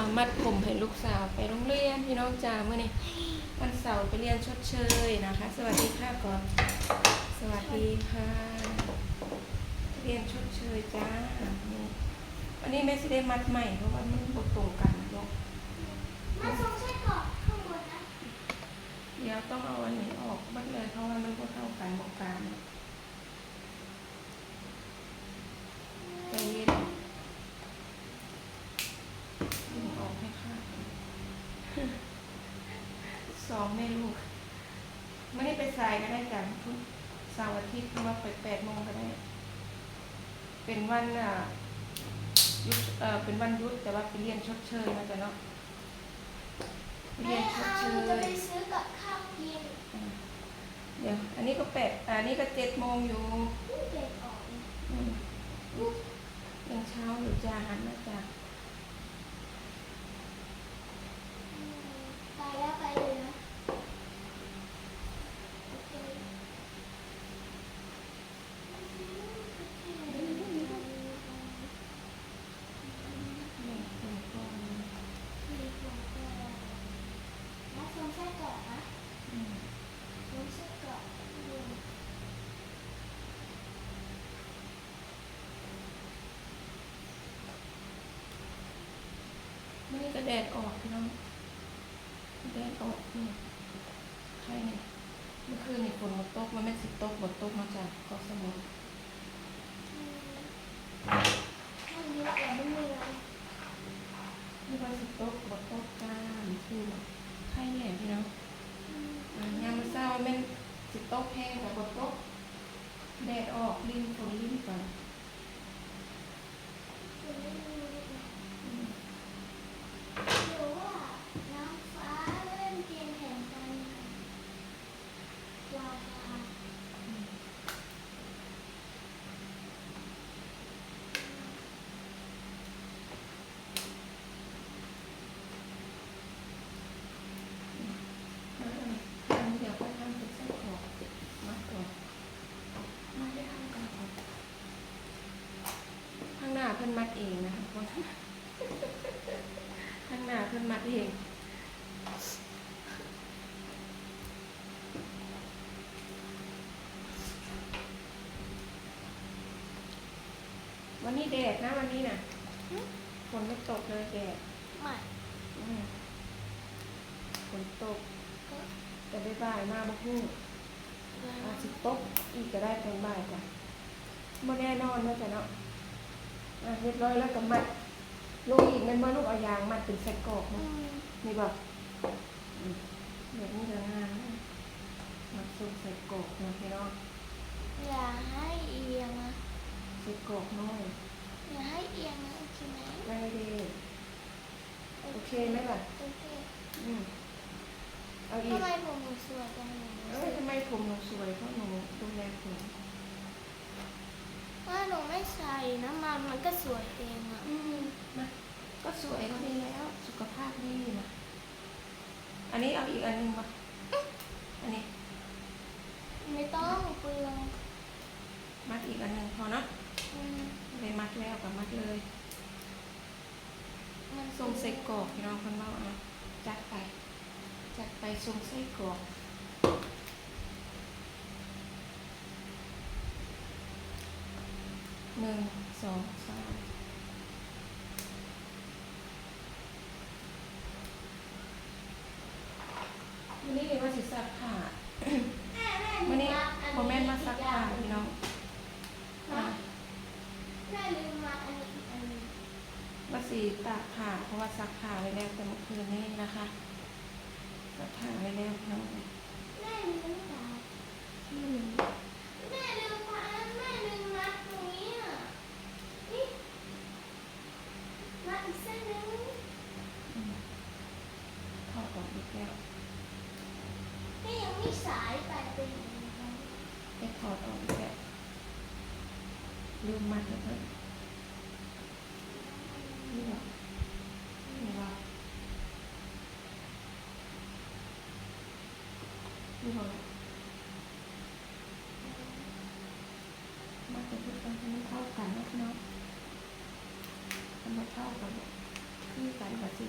เอามัดผมให้ลูกสาวไปโรงเรียนพี่น้องจ้าเมื่อนี้วันเสาร์ไปเรียนชดเชยนะคะ สวัสดีค่ะก่อน สวัสดีค่ะ เรียนชดเชยจ้าวันนี้แม่สิได้มัดใหม่เพราะว่ามันบกตรงกันลูกมาสงไส้กรอกข้างบนนะเดี๋ยวต้องเอาอันนี้ออกมัดเลยเพราะว่ามันก็เท่ากันบกกางใจเย็นดึงออกให้ค่ะ สองแม่ลูกไม่ได้ไปสายก็ได้จ้ะทุกเสาร์อาทิตย์เพราะว่าไปแปดโมงก็ได้ เป็นวันอะหยุดเอ่อเป็นวันหยุดแต่ว่าไปเรียนชดเชยนะจ๊ะเนาะไปแม่เรียนชดเอาเชจะย ไปซื้อกับข้าวกินอะเดี๋ยวอันนี้ก็แปดอันนี้ก็เจ็ดโมงอยู่นี่เด็กออกนะอืมยังเช้าอยู่จ้าหันมาจ้า อืมไปแล้วไปเลยนะโอเค เนี่ยเป็นกล้อง มาส่งไส้กรอกนะ อืม ส่งไส้กรอกอืม มื่อนี้ก็แดดออกพี่น้องแดดออกนี่ใครเนี่ยเมื่อคืนนี่ฝนมาตกมันไม่สิตกบนตกมาจากเกาะสมุทรอืมมันเยอะกว่าไม่เลยนี่ว่าสิตกบนตกกลางคือใครเนี่ยพี่น้องยามมื้อเช้ามันสิตกแห้งแต่บนตกแดดออกริมฝนริมก่อนมันไม่มีเลย อืม หรือว่าน้ำฟ้าเล่นเกมแข่งกันวาวา อืมมาเลยทำเดี๋ยวก็ทำเป็นไส้กรอกมาก่อนมาได้ทำกันก่อน ข้างหน้าเพิ่นมัดเองนะคะคน ข้างหน้าเพิ่นมัดเอง วันนี้ แดดนะวันนี้น่ะฝนไม่ตกเลยแดดไม่อืมฝนตก แต่บ่ายๆมาบ่ฮู้อาจสิตกอีกก็ได้ตอนบ่ายจ้ะบ่แน่นอนเนาะจ้ะเนาะอะเรียบร้อยแล้วก็มัดลงอีกแมันบ่ลูกเอายางมัดเป็นใส่กรอกอืเนาะมนี่บ่อืมแบบนี้ก็งามนะมัดส่งใส่กรอกเนาะพี่น้องอย่าให้เอียงนะใส่กรอกน้อย อย่าให้เอียงนะโอเคไหมได้เด้โอเคไหมล่ะ โอเคอืมเอาอีทำกไมผมหนูสวยจังเลยเอ้ยทำไมผมหนูสวยเพราะหนูดูแลผมว่าหนูไม่ใส่น้ำมันมันก็สวยเองอะอืมนะก็สวยก็ดีแล้ว สุขภาพดีนะอันนี้เอาอีกอันหนึงป่ะอันนี้ไม่ต้องเปลืองมัดอีกอันหนึงพอเนาะอืม ไม่มัดแล้วกับมัดเลยมันทรงไส้กรอกพี่น้องคนเมาอะจัดไป จัดไปทรงไส้กรอกหนึ่งสองสามวันนี้เรียกว่าสิสักผ้า แม่แม่ วันนี้ ลือั พอแม่นมาซักผ้าพี่น้องอะ แม่ลืมมาอันนี้อีกอันหนึง มา สีตากผ้าเพราะว่าซักผ้าไว้แล้วแต่เมื่อคืนนี้นะคะซักผ้าไว้แล้วพี่น้องแม่ลืมมาอืมแม่ลืมมาแม่ลืมมัดตรงนี้อะนี่มัดอีกเส้นหนึงอืมถอดออกอีกแล้วแม่ยังไม่สายไปเป็นอย่างนี้นะไปถอดออกอีกแล้วลืมมัดแล้วเพิ่นนี่หรอนี่หรอ นี่หรอมัดจะพูดกันให้มันเท่ากันนะพี่น้องให้มันเท่ากันคือกันกับสิ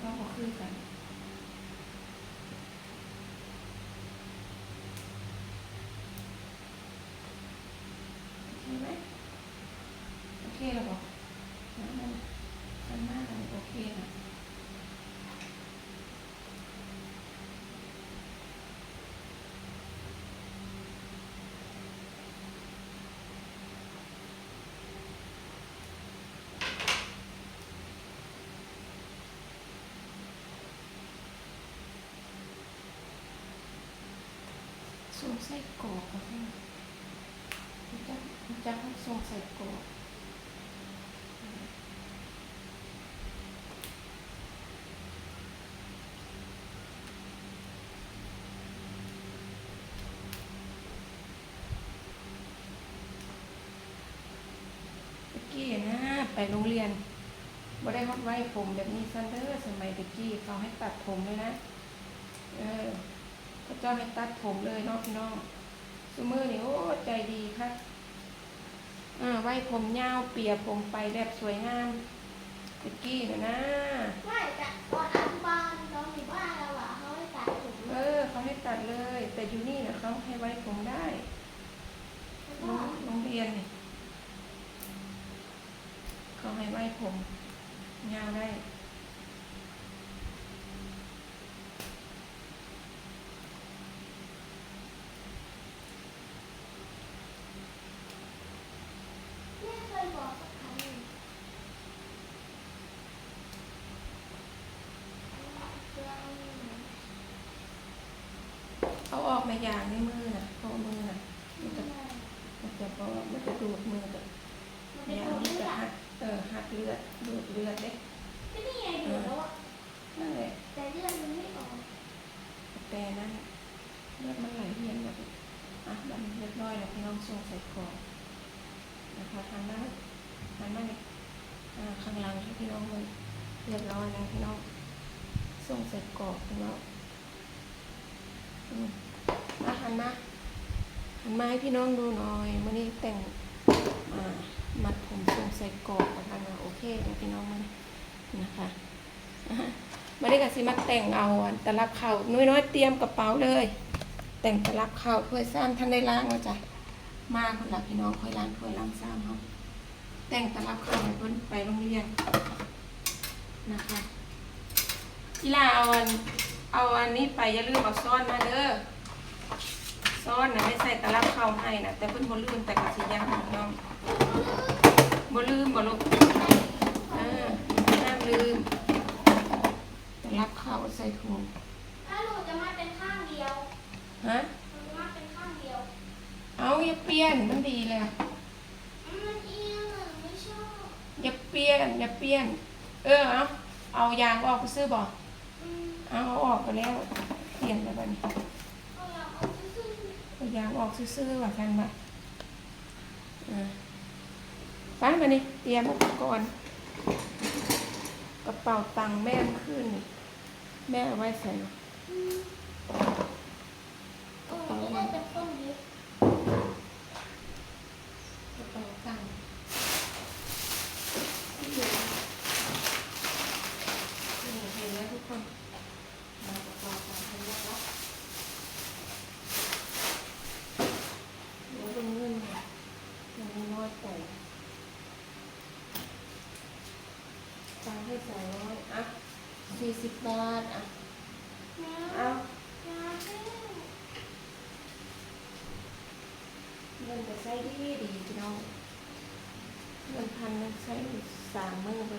เราก็คือกันโอเคไหมโอเคแล้วบอกนะมันมันมากอันนี้โอเคนะ ส่งใส่กรอกกับให้มันจะมันจะให้ส่งใส่กรอกตะกี้นะไปโรงเรียนบ่ได้ฮอดไว้ผมแบบนี้ซันเดอร์สมัยตะกี้เขาให้ตัดผมเลยนะ เออ เขาเจ้าให้ตัดผมเลยเนาะพี่น้องซูมือนี่โอ้ใจดีค่ะอ่าไว้ผมยาวเปียผมไปแบบสวยงามตะกี้นะนะไม่แต่ตอนอนุบาลตอนอยู่บ้านเราอะเขาให้ตัดผมเออเขาให้ตัดเลย แต่อยู่นี่นะเขาให้ไว้ผมได้แล้วโรก็งโรงเรียนนี่เขาให้ไว้ผมยาวได้ แม่เคยบอกสักครั้งหนึ่งเรื่อง เอาออกมาอ ย่างในมือน่ะเพราะมือน่ะมันจะมันจะเพราะว่ามันจะดูดมือกับมันเป็นยาตัวมันเลืจะอดหักเออหักเลือดดูดเลือดเด้ก็นี่ไงดูแล้วอะนั่นแหละแต่เลือดมันไม่ออกแต่นั้นเลือดมันไหลเวียนแบบอะบันเรียบร้อยแล้วพี่น้องส่งใส่กรอกนะคะทางด้านทางด้านนี้อ่าข้างหลังให้พี่น้องเลยเรียบร้อยแล้วพี่น้องส่งใส่กรอกพี่น้องอืมมา หันมาหันมาให้พี่น้องดูหน่อยมื่อนี้แต่งอ่ามัดผมส่งใส่กรอกนะคะโอเคนะพี่น้องมันนะคะมาได้กับสิมาแต่งเอาอันตลับเข่าน้อยน้อยๆเตรียมกระเป๋าเลย แต่งตลับเข่าถ้วยซ้ำท่านได้ล้างแล้วจ้ะมาคนละพี่น้องค่อยล้างถ้วยล้างซ้ำเขาแต่งตลับเข่าให้เพิ่นไปโรงเรียนนะคะกีฬาเอาอันเอาอันนี้ไปอย่าลืมเอาซ้อนมาเด้อ ซ้อนนะไม่ใส่ตลับเข่าให้นะแต่เพิ่นบ่ลืมแต่กะสิยังให้น้องบ่ลืมบ่ลูกเออห้ามลืมแต่รับข้าวใส่ถุงถ้าหนูจะมาเป็นข้างเดียวฮะหนูจะมาเป็นข้างเดียว เอาอย่าเปลี่ยนมันดีเลยอืมมันเอียงอะหนูไม่ชอบอย่าเปลี่ยนอย่าเปลี่ยน เออเอาเอายางออกไปซื้อบ่อืมเอาเอาออกไปแล้วเปลี่ยนแล้วบัดนี้ เอาอยากเอาซื่อ เอา ยางออกซื้อๆว่ากันบ่อ่าไปมานี่เตรียมอุปกรณ์กระเป๋าตังค์แม่เมื่อคืนนี่แม่เอาไว้ใส่ ๆอืมเออจะได้เป็นคนดี กระเป๋าตังค์นี่เห็นไหมทุกคนมากระเป๋าตังค์ให้แล้ว เดี๋ยวเป็นเงินเนี่ยยังมีน้อยไปตังค์ให้สองร้อยอะ สี่สิบบาทอะนะเอานะเพื่อนเงินจะใช้ดีดีพี่น้องเงินพันนึงใช้สามมือไป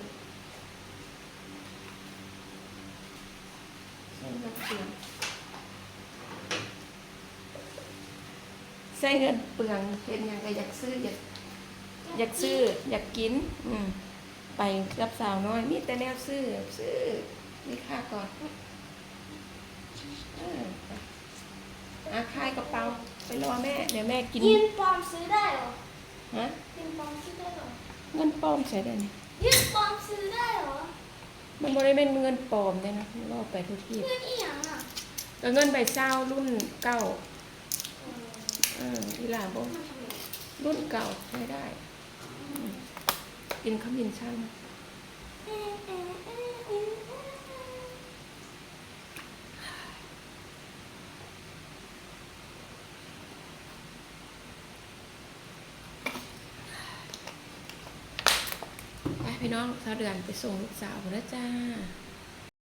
ใช้เงินเปลืองใช้เงินเปลืองเห็นอย่างก็อยากซื้ออยากอยากซื้ออยากกิน อืมไปกับสาวน้อยมีแต่แนวซื้อซื้อ นี่ค่าก่อนเอออาคายกระเป๋าไปรอแม่ เดี๋ยวแม่กินยินปลอมซื้อได้เหรอฮะยินปลอมซื้อได้เหรอเงินปลอมใส่ได้นี่ยินปลอมซื้อได้เหรอมันบริเวณเงินปลอมเลยนะรอไปทุกที่เพื่อนอีหยังอะก็เงินใบเศร้ารุ่นเก่าเออเอออีหลาบอกมันทำไมรุ่นเก่าใช้ได้อืมกินขมิ้นชันอไป พี่น้องสาวเดือนไปส่งลูกสาวแล้วจ้า